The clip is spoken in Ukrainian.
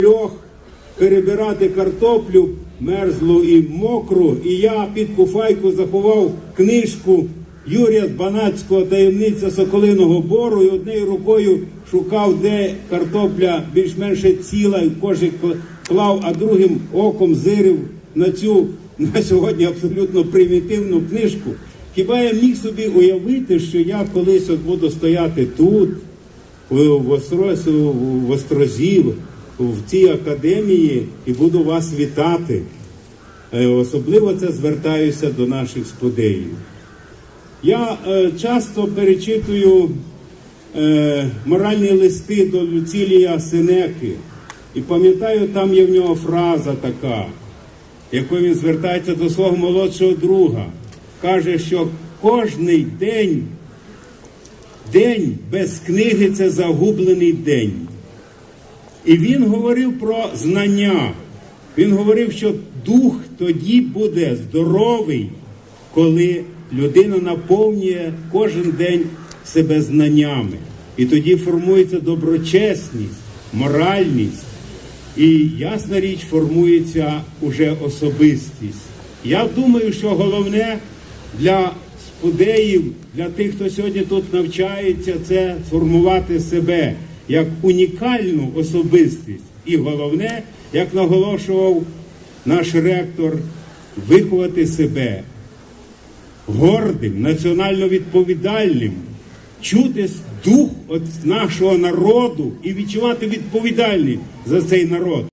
трьох перебирати картоплю мерзлу і мокру, і я під куфайку заховав книжку Юрія Банацького таємниця Соколиного Бору і однією рукою шукав, де картопля більш-менш ціла, і в кожик клав, а другим оком зирив на цю на сьогодні абсолютно примітивну книжку. Хіба я міг собі уявити, що я колись от буду стояти тут, в Острозі, в Острозі, в цій академії і буду вас вітати. Е, Особливо це звертаюся до наших сподеїв. Я е, часто перечитую е, моральні листи до Люцілія Сенеки. І пам'ятаю, там є в нього фраза така, якою він звертається до свого молодшого друга. Каже, що кожний день День без книги це загублений день. І він говорив про знання. Він говорив, що дух тоді буде здоровий, коли людина наповнює кожен день себе знаннями. І тоді формується доброчесність, моральність. І ясна річ формується уже особистість. Я думаю, що головне для спудеїв, для тих, хто сьогодні тут навчається, це формувати себе як унікальну особистість. І головне, як наголошував наш ректор, виховати себе гордим, національно відповідальним, чути дух от нашого народу і відчувати відповідальність за цей народ.